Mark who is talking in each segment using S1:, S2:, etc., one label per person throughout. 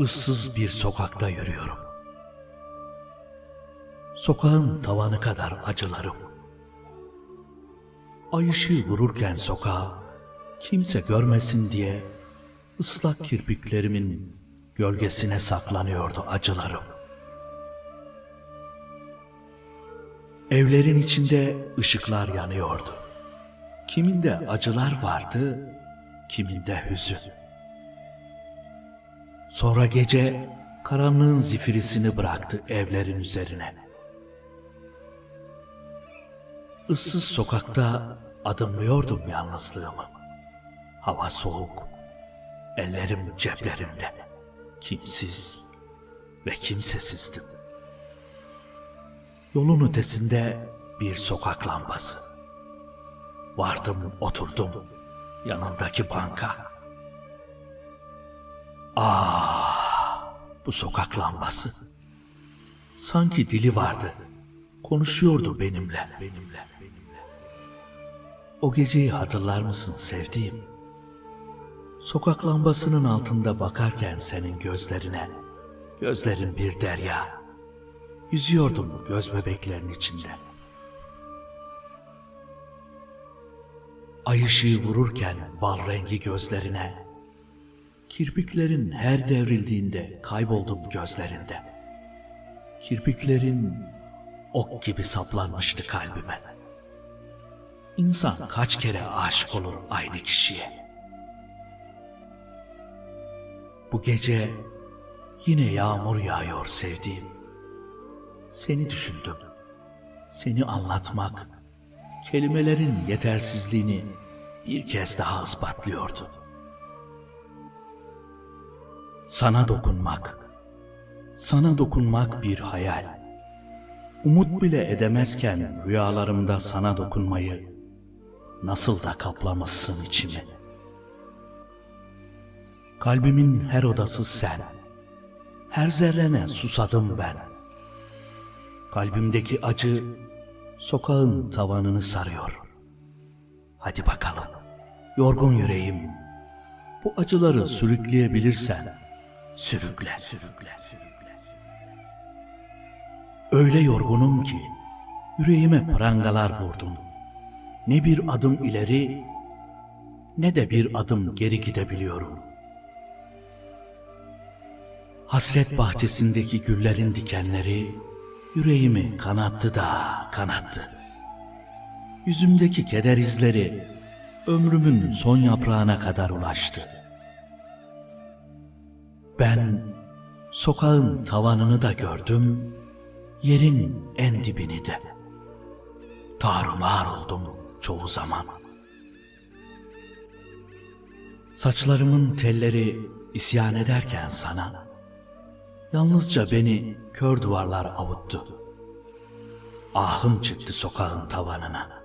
S1: ıssız bir sokakta yürüyorum. Sokağın tavanı kadar acılarım. Ay ışığı vururken sokağa kimse görmesin diye ıslak kirpiklerimin gölgesine saklanıyordu acılarım. Evlerin içinde ışıklar yanıyordu. Kiminde acılar vardı, kiminde hüzün. Sonra gece karanlığın zifirisini bıraktı evlerin üzerine. Issız sokakta adımlıyordum yalnızlığımı. Hava soğuk, ellerim ceplerimde. Kimsiz ve kimsesizdim. Yolun ötesinde bir sokak lambası. Vardım oturdum yanındaki banka. Ah bu sokak lambası. Sanki dili vardı. Konuşuyordu benimle, benimle. O geceyi hatırlar mısın sevdiğim? Sokak lambasının altında bakarken senin gözlerine, gözlerin bir derya. Yüzüyordum göz bebeklerin içinde. Ay ışığı vururken bal rengi gözlerine, kirpiklerin her devrildiğinde kayboldum gözlerinde. Kirpiklerin ok gibi saplanmıştı kalbime. İnsan kaç kere aşık olur aynı kişiye. Bu gece yine yağmur yağıyor sevdiğim. Seni düşündüm. Seni anlatmak, kelimelerin yetersizliğini bir kez daha ispatlıyordu. Sana dokunmak, sana dokunmak bir hayal. Umut bile edemezken rüyalarımda sana dokunmayı nasıl da kaplamışsın içimi. Kalbimin her odası sen, her zerrene susadım ben. Kalbimdeki acı sokağın tavanını sarıyor. Hadi bakalım, yorgun yüreğim, bu acıları sürükleyebilirsen sürükle, sürükle, sürükle. Öyle yorgunum ki yüreğime prangalar vurdun. Ne bir adım ileri ne de bir adım geri gidebiliyorum. Hasret bahçesindeki güllerin dikenleri yüreğimi kanattı da kanattı. Yüzümdeki keder izleri ömrümün son yaprağına kadar ulaştı. Ben sokağın tavanını da gördüm, yerin en dibini de. Tarumar oldum çoğu zaman. Saçlarımın telleri isyan ederken sana, yalnızca beni kör duvarlar avuttu. Ahım çıktı sokağın tavanına.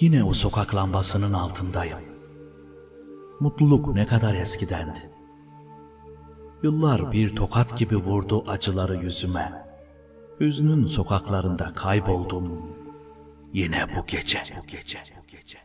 S1: Yine o sokak lambasının altındayım. Mutluluk ne kadar eskidendi. Yıllar bir tokat gibi vurdu acıları yüzüme. Hüznün sokaklarında kayboldum. Yine bu gece, bu gece, bu gece.